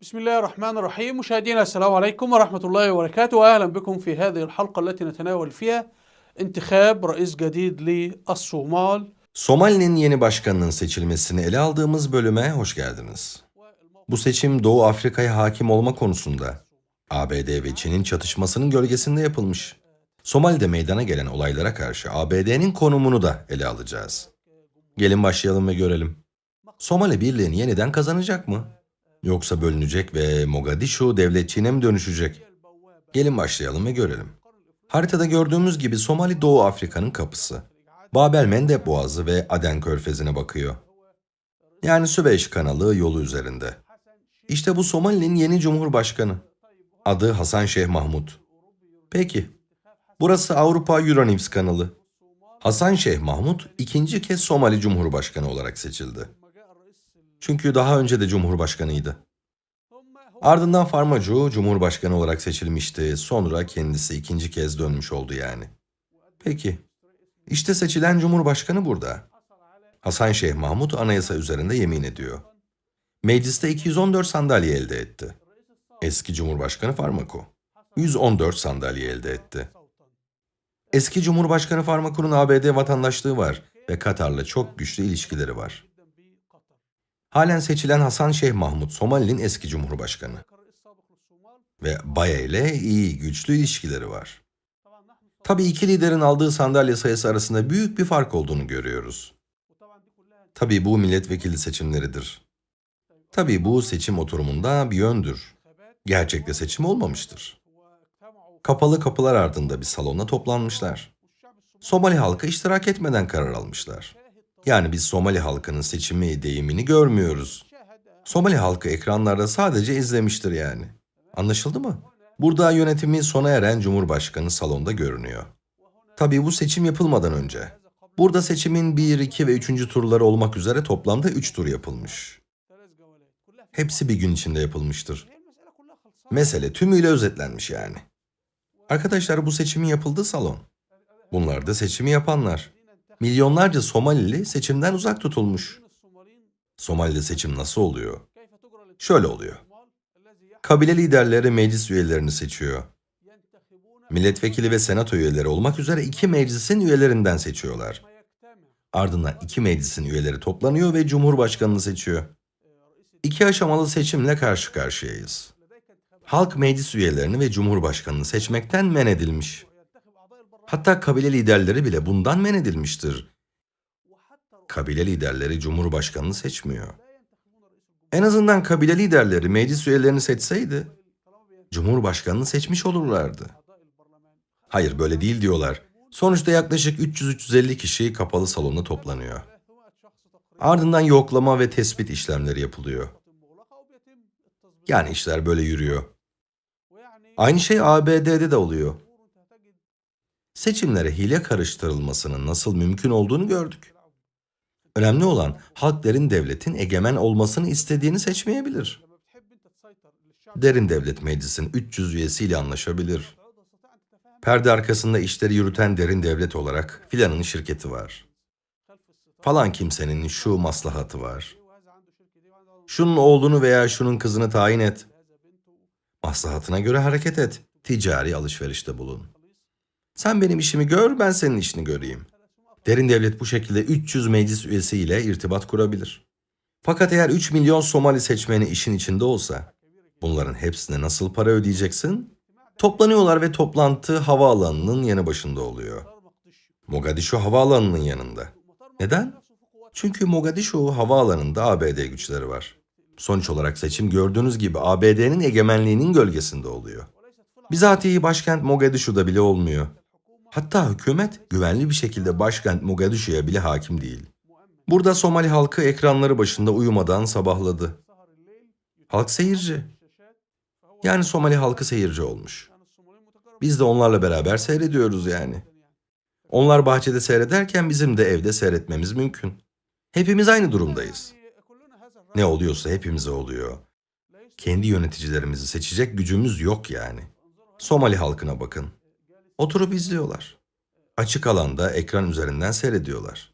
بسم الله الرحمن الرحيم مشاهدينا السلام عليكم ورحمة الله وبركاته وأهلا بكم في هذه الحلقة التي نتناول فيها انتخاب رئيس جديد للصومال Somali'nin yeni başkanının seçilmesini ele aldığımız bölüme hoş geldiniz. Bu seçim Doğu Afrika'ya hakim olma konusunda ABD ve Çin'in çatışmasının gölgesinde yapılmış. Somali'de meydana gelen olaylara karşı ABD'nin konumunu da ele alacağız. Gelin başlayalım ve görelim. Somali birliğini yeniden kazanacak mı? Yoksa bölünecek ve Mogadishu devletçiğine mi dönüşecek? Gelin başlayalım ve görelim. Haritada gördüğümüz gibi Somali Doğu Afrika'nın kapısı. Babel Mendeb Boğazı ve Aden Körfezi'ne bakıyor. Yani Süveyş kanalı yolu üzerinde. İşte bu Somali'nin yeni cumhurbaşkanı. Adı Hasan Şeyh Mahmud. Peki, burası Avrupa Euronews kanalı. Hasan Şeyh Mahmud ikinci kez Somali Cumhurbaşkanı olarak seçildi. Çünkü daha önce de Cumhurbaşkanıydı. Ardından Farmacu Cumhurbaşkanı olarak seçilmişti. Sonra kendisi ikinci kez dönmüş oldu yani. Peki, işte seçilen Cumhurbaşkanı burada. Hasan Şeyh Mahmud anayasa üzerinde yemin ediyor. Mecliste 214 sandalye elde etti. Eski Cumhurbaşkanı Farmako 114 sandalye elde etti. Eski Cumhurbaşkanı Farmako'nun ABD vatandaşlığı var ve Katar'la çok güçlü ilişkileri var. Halen seçilen Hasan Şeyh Mahmud Somali'nin eski Cumhurbaşkanı ve Baya ile iyi, güçlü ilişkileri var. Tabii iki liderin aldığı sandalye sayısı arasında büyük bir fark olduğunu görüyoruz. Tabii bu milletvekili seçimleridir. Tabii bu seçim oturumunda bir yöndür. Gerçekte seçim olmamıştır. Kapalı kapılar ardında bir salonda toplanmışlar. Somali halkı iştirak etmeden karar almışlar. Yani biz Somali halkının seçimi deyimini görmüyoruz. Somali halkı ekranlarda sadece izlemiştir yani. Anlaşıldı mı? Burada yönetimi sona eren Cumhurbaşkanı salonda görünüyor. Tabii bu seçim yapılmadan önce. Burada seçimin 1, 2 ve 3. turları olmak üzere toplamda 3 tur yapılmış. Hepsi bir gün içinde yapılmıştır. Mesele tümüyle özetlenmiş yani. Arkadaşlar bu seçimin yapıldığı salon. Bunlar da seçimi yapanlar. Milyonlarca Somalili seçimden uzak tutulmuş. Somali'de seçim nasıl oluyor? Şöyle oluyor. Kabile liderleri meclis üyelerini seçiyor. Milletvekili ve senato üyeleri olmak üzere iki meclisin üyelerinden seçiyorlar. Ardından iki meclisin üyeleri toplanıyor ve cumhurbaşkanını seçiyor. İki aşamalı seçimle karşı karşıyayız. Halk meclis üyelerini ve cumhurbaşkanını seçmekten men edilmiş. Hatta kabile liderleri bile bundan men edilmiştir. Kabile liderleri cumhurbaşkanını seçmiyor. En azından kabile liderleri meclis üyelerini seçseydi, cumhurbaşkanını seçmiş olurlardı. Hayır böyle değil diyorlar. Sonuçta yaklaşık 300-350 kişi kapalı salonda toplanıyor. Ardından yoklama ve tespit işlemleri yapılıyor. Yani işler böyle yürüyor. Aynı şey ABD'de de oluyor. Seçimlere hile karıştırılmasının nasıl mümkün olduğunu gördük. Önemli olan halk derin devletin egemen olmasını istediğini seçmeyebilir. Derin Devlet Meclisi'nin 300 üyesiyle anlaşabilir. Perde arkasında işleri yürüten derin devlet olarak filanın şirketi var. Falan kimsenin şu maslahatı var. Şunun oğlunu veya şunun kızını tayin et. Maslahatına göre hareket et. Ticari alışverişte bulun. Sen benim işimi gör, ben senin işini göreyim. Derin devlet bu şekilde 300 meclis üyesiyle irtibat kurabilir. Fakat eğer 3 milyon Somali seçmeni işin içinde olsa, bunların hepsine nasıl para ödeyeceksin? Toplanıyorlar ve toplantı havaalanının yanı başında oluyor. Mogadishu havaalanının yanında. Neden? Çünkü Mogadishu havaalanında ABD güçleri var. Sonuç olarak seçim gördüğünüz gibi ABD'nin egemenliğinin gölgesinde oluyor. Bizatihi başkent Mogadishu'da bile olmuyor. Hatta hükümet güvenli bir şekilde başkent Mogadishu'ya bile hakim değil. Burada Somali halkı ekranları başında uyumadan sabahladı. Halk seyirci. Yani Somali halkı seyirci olmuş. Biz de onlarla beraber seyrediyoruz yani. Onlar bahçede seyrederken bizim de evde seyretmemiz mümkün. Hepimiz aynı durumdayız. Ne oluyorsa hepimize oluyor. Kendi yöneticilerimizi seçecek gücümüz yok yani. Somali halkına bakın. Oturup izliyorlar. Açık alanda ekran üzerinden seyrediyorlar.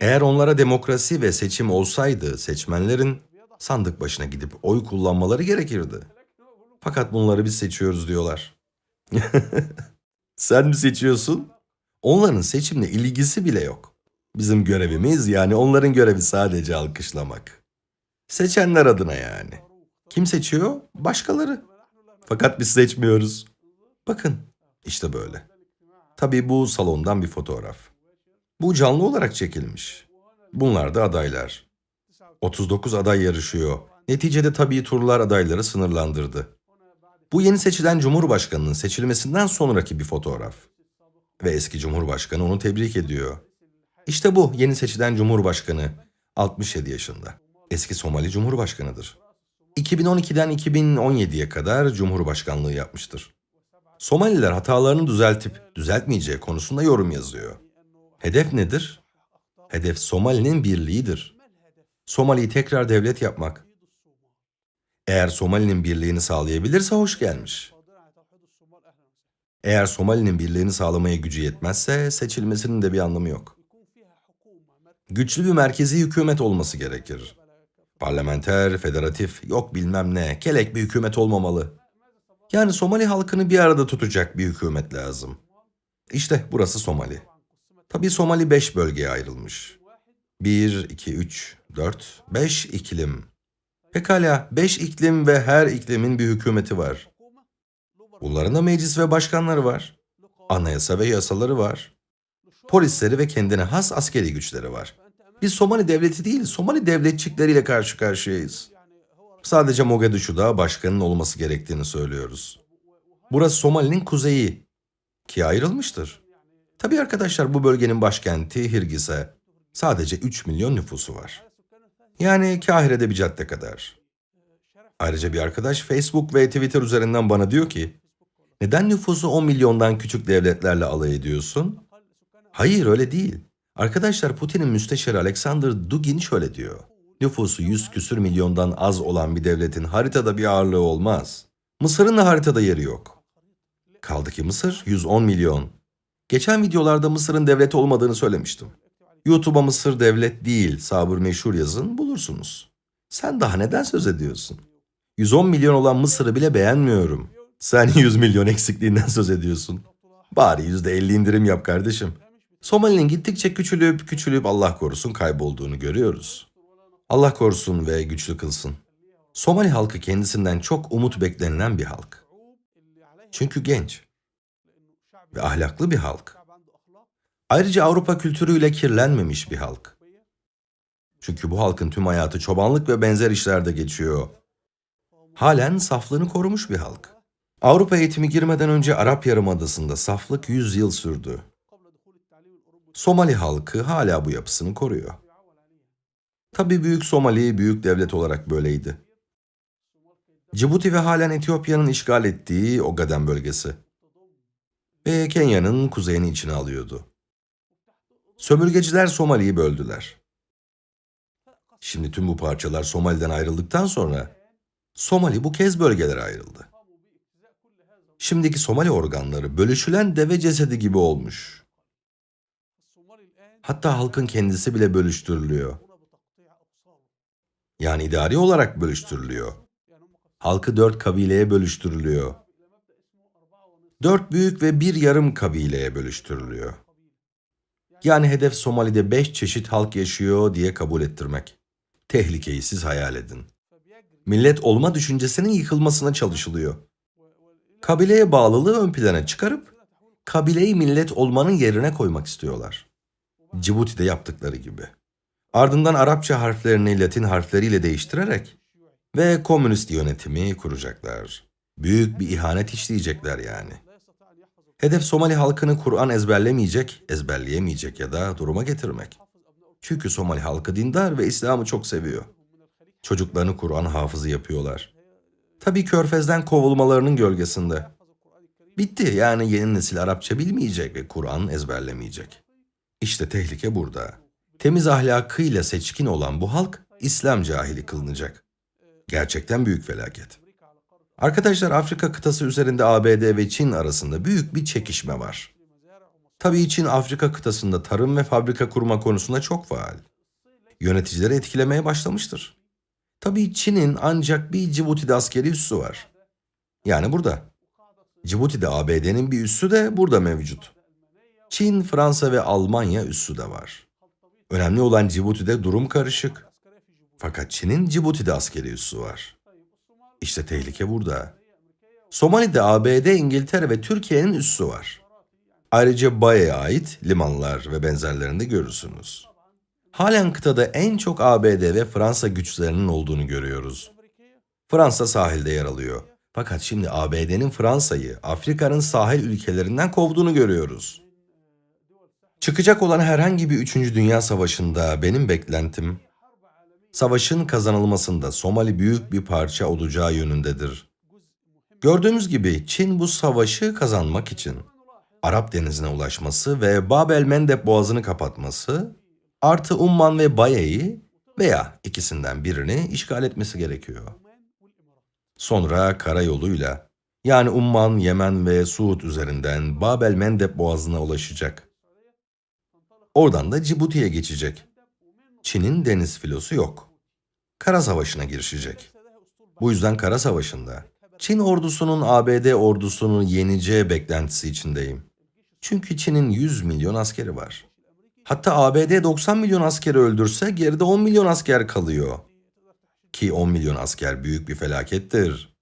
Eğer onlara demokrasi ve seçim olsaydı seçmenlerin Sandık başına gidip oy kullanmaları gerekirdi. Fakat bunları biz seçiyoruz diyorlar. Sen mi seçiyorsun? Onların seçimle ilgisi bile yok. Bizim görevimiz yani onların görevi sadece alkışlamak. Seçenler adına yani. Kim seçiyor? Başkaları. Fakat biz seçmiyoruz. Bakın işte böyle. Tabii bu salondan bir fotoğraf. Bu canlı olarak çekilmiş. Bunlar da adaylar. 39 aday yarışıyor. Neticede tabii turlar adayları sınırlandırdı. Bu yeni seçilen Cumhurbaşkanının seçilmesinden sonraki bir fotoğraf. Ve eski Cumhurbaşkanı onu tebrik ediyor. İşte bu yeni seçilen Cumhurbaşkanı 67 yaşında. Eski Somali Cumhurbaşkanıdır. 2012'den 2017'ye kadar Cumhurbaşkanlığı yapmıştır. Somaliler hatalarını düzeltip düzeltmeyeceği konusunda yorum yazıyor. Hedef nedir? Hedef Somali'nin birliğidir. Somali'yi tekrar devlet yapmak. Eğer Somali'nin birliğini sağlayabilirse hoş gelmiş. Eğer Somali'nin birliğini sağlamaya gücü yetmezse seçilmesinin de bir anlamı yok. Güçlü bir merkezi hükümet olması gerekir. Parlamenter, federatif, yok bilmem ne, kelek bir hükümet olmamalı. Yani Somali halkını bir arada tutacak bir hükümet lazım. İşte burası Somali. Tabii Somali 5 bölgeye ayrılmış. 1, 2, 3, 4, 5 iklim. Pekala 5 iklim ve her iklimin bir hükümeti var. Bunların da meclis ve başkanları var. Anayasa ve yasaları var. Polisleri ve kendine has askeri güçleri var. Biz Somali devleti değil, Somali devletçikleriyle karşı karşıyayız. Sadece Mogadishu'da başkanın olması gerektiğini söylüyoruz. Burası Somali'nin kuzeyi ki ayrılmıştır. Tabii arkadaşlar bu bölgenin başkenti Hirgise. Sadece 3 milyon nüfusu var. Yani Kahire'de bir cadde kadar. Ayrıca bir arkadaş Facebook ve Twitter üzerinden bana diyor ki, neden nüfusu 10 milyondan küçük devletlerle alay ediyorsun? Hayır öyle değil. Arkadaşlar Putin'in müsteşarı Alexander Dugin şöyle diyor. Nüfusu 100 küsür milyondan az olan bir devletin haritada bir ağırlığı olmaz. Mısır'ın da haritada yeri yok. Kaldı ki Mısır 110 milyon. Geçen videolarda Mısır'ın devlet olmadığını söylemiştim. YouTube'a Mısır devlet değil, sabır meşhur yazın bulursunuz. Sen daha neden söz ediyorsun? 110 milyon olan Mısır'ı bile beğenmiyorum. Sen 100 milyon eksikliğinden söz ediyorsun. Bari %50 indirim yap kardeşim. Somali'nin gittikçe küçülüp küçülüp Allah korusun kaybolduğunu görüyoruz. Allah korusun ve güçlü kılsın. Somali halkı kendisinden çok umut beklenilen bir halk. Çünkü genç ve ahlaklı bir halk. Ayrıca Avrupa kültürüyle kirlenmemiş bir halk. Çünkü bu halkın tüm hayatı çobanlık ve benzer işlerde geçiyor. Halen saflığını korumuş bir halk. Avrupa eğitimi girmeden önce Arap Yarımadası'nda saflık 100 yıl sürdü. Somali halkı hala bu yapısını koruyor. Tabii Büyük Somali büyük devlet olarak böyleydi. Cibuti ve halen Etiyopya'nın işgal ettiği Ogaden bölgesi. Ve Kenya'nın kuzeyini içine alıyordu. Sömürgeciler Somali'yi böldüler. Şimdi tüm bu parçalar Somali'den ayrıldıktan sonra Somali bu kez bölgelere ayrıldı. Şimdiki Somali organları bölüşülen deve cesedi gibi olmuş. Hatta halkın kendisi bile bölüştürülüyor. Yani idari olarak bölüştürülüyor. Halkı dört kabileye bölüştürülüyor. Dört büyük ve bir yarım kabileye bölüştürülüyor. Yani hedef Somali'de beş çeşit halk yaşıyor diye kabul ettirmek. Tehlikeyi siz hayal edin. Millet olma düşüncesinin yıkılmasına çalışılıyor. Kabileye bağlılığı ön plana çıkarıp kabileyi millet olmanın yerine koymak istiyorlar. Cibuti'de yaptıkları gibi. Ardından Arapça harflerini Latin harfleriyle değiştirerek ve komünist yönetimi kuracaklar. Büyük bir ihanet işleyecekler yani. Hedef Somali halkını Kur'an ezberlemeyecek, ezberleyemeyecek ya da duruma getirmek. Çünkü Somali halkı dindar ve İslam'ı çok seviyor. Çocuklarını Kur'an hafızı yapıyorlar. Tabii körfezden kovulmalarının gölgesinde. Bitti yani yeni nesil Arapça bilmeyecek ve Kur'an ezberlemeyecek. İşte tehlike burada. Temiz ahlakıyla seçkin olan bu halk İslam cahili kılınacak. Gerçekten büyük felaket. Arkadaşlar Afrika kıtası üzerinde ABD ve Çin arasında büyük bir çekişme var. Tabii Çin Afrika kıtasında tarım ve fabrika kurma konusunda çok faal. Yöneticileri etkilemeye başlamıştır. Tabii Çin'in ancak bir Cibuti'de askeri üssü var. Yani burada. Cibuti'de ABD'nin bir üssü de burada mevcut. Çin, Fransa ve Almanya üssü de var. Önemli olan Cibuti'de durum karışık. Fakat Çin'in Cibuti'de askeri üssü var. İşte tehlike burada. Somali'de ABD, İngiltere ve Türkiye'nin üssü var. Ayrıca Baye'ye ait limanlar ve benzerlerini de görürsünüz. Halen kıtada en çok ABD ve Fransa güçlerinin olduğunu görüyoruz. Fransa sahilde yer alıyor. Fakat şimdi ABD'nin Fransa'yı Afrika'nın sahil ülkelerinden kovduğunu görüyoruz. Çıkacak olan herhangi bir 3. Dünya Savaşı'nda benim beklentim, savaşın kazanılmasında Somali büyük bir parça olacağı yönündedir. Gördüğümüz gibi Çin bu savaşı kazanmak için Arap Denizi'ne ulaşması ve Bab el Mendeb Boğazı'nı kapatması, artı Umman ve Baye'yi veya ikisinden birini işgal etmesi gerekiyor. Sonra karayoluyla yani Umman, Yemen ve Suud üzerinden Bab el Mendeb Boğazı'na ulaşacak. Oradan da Cibuti'ye geçecek. Çin'in deniz filosu yok. Kara savaşına girişecek. Bu yüzden kara savaşında Çin ordusunun ABD ordusunu yeneceği beklentisi içindeyim. Çünkü Çin'in 100 milyon askeri var. Hatta ABD 90 milyon askeri öldürse geride 10 milyon asker kalıyor. Ki 10 milyon asker büyük bir felakettir.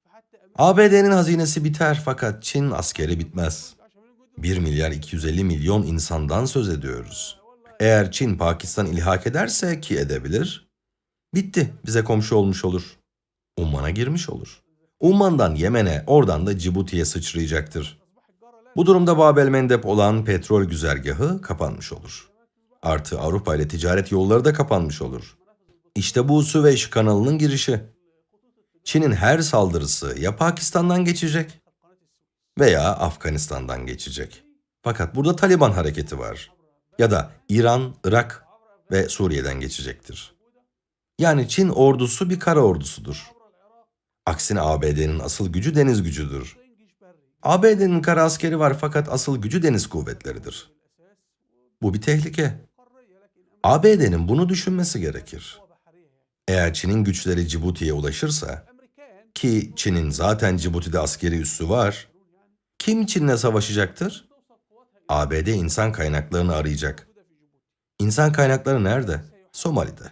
ABD'nin hazinesi biter fakat Çin askeri bitmez. 1 milyar 250 milyon insandan söz ediyoruz. Eğer Çin Pakistan ilhak ederse ki edebilir, bitti bize komşu olmuş olur. Umman'a girmiş olur. Umman'dan Yemen'e oradan da Cibuti'ye sıçrayacaktır. Bu durumda Babel Mendeb olan petrol güzergahı kapanmış olur. Artı Avrupa ile ticaret yolları da kapanmış olur. İşte bu Süveyş kanalının girişi. Çin'in her saldırısı ya Pakistan'dan geçecek veya Afganistan'dan geçecek. Fakat burada Taliban hareketi var. Ya da İran, Irak ve Suriye'den geçecektir. Yani Çin ordusu bir kara ordusudur. Aksine ABD'nin asıl gücü deniz gücüdür. ABD'nin kara askeri var fakat asıl gücü deniz kuvvetleridir. Bu bir tehlike. ABD'nin bunu düşünmesi gerekir. Eğer Çin'in güçleri Cibuti'ye ulaşırsa, ki Çin'in zaten Cibuti'de askeri üssü var, kim Çin'le savaşacaktır? ABD insan kaynaklarını arayacak. İnsan kaynakları nerede? Somali'de.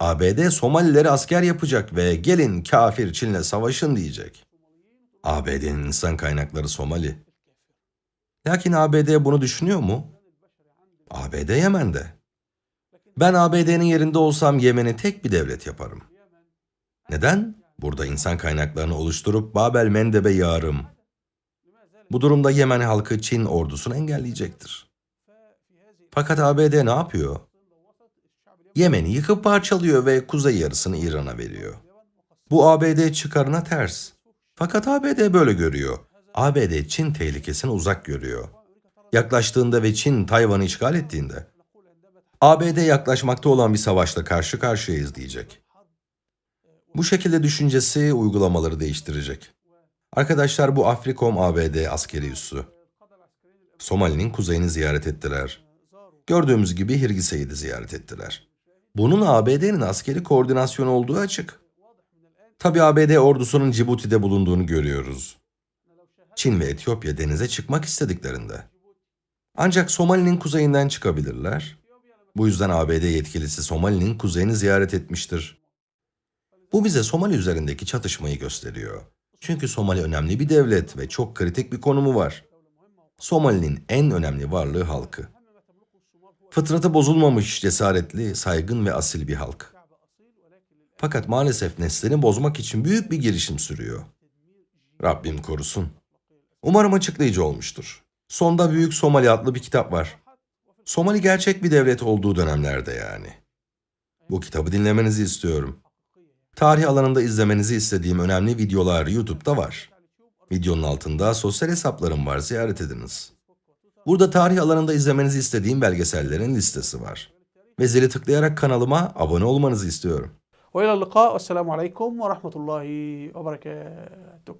ABD Somalilere asker yapacak ve gelin kafir Çin'le savaşın diyecek. ABD'nin insan kaynakları Somali. Lakin ABD bunu düşünüyor mu? ABD Yemen'de. Ben ABD'nin yerinde olsam Yemen'i tek bir devlet yaparım. Neden? Burada insan kaynaklarını oluşturup Babel Mendeb'e yağarım. Bu durumda Yemen halkı Çin ordusunu engelleyecektir. Fakat ABD ne yapıyor? Yemen'i yıkıp parçalıyor ve kuzey yarısını İran'a veriyor. Bu ABD çıkarına ters. Fakat ABD böyle görüyor. ABD Çin tehlikesini uzak görüyor. Yaklaştığında ve Çin Tayvan'ı işgal ettiğinde ABD yaklaşmakta olan bir savaşla karşı karşıyayız diyecek. Bu şekilde düşüncesi uygulamaları değiştirecek. Arkadaşlar bu Afrikom ABD askeri üssü. Somali'nin kuzeyini ziyaret ettiler. Gördüğümüz gibi Hirgise'yi de ziyaret ettiler. Bunun ABD'nin askeri koordinasyon olduğu açık. Tabi ABD ordusunun Cibuti'de bulunduğunu görüyoruz. Çin ve Etiyopya denize çıkmak istediklerinde. Ancak Somali'nin kuzeyinden çıkabilirler. Bu yüzden ABD yetkilisi Somali'nin kuzeyini ziyaret etmiştir. Bu bize Somali üzerindeki çatışmayı gösteriyor. Çünkü Somali önemli bir devlet ve çok kritik bir konumu var. Somali'nin en önemli varlığı halkı. Fıtratı bozulmamış, cesaretli, saygın ve asil bir halk. Fakat maalesef neslini bozmak için büyük bir girişim sürüyor. Rabbim korusun. Umarım açıklayıcı olmuştur. Sonda Büyük Somali adlı bir kitap var. Somali gerçek bir devlet olduğu dönemlerde yani. Bu kitabı dinlemenizi istiyorum. Tarih alanında izlemenizi istediğim önemli videolar YouTube'da var. Videonun altında sosyal hesaplarım var, ziyaret ediniz. Burada tarih alanında izlemenizi istediğim belgesellerin listesi var. Ve zili tıklayarak kanalıma abone olmanızı istiyorum. والى اللقاء والسلام عليكم ورحمه الله وبركاته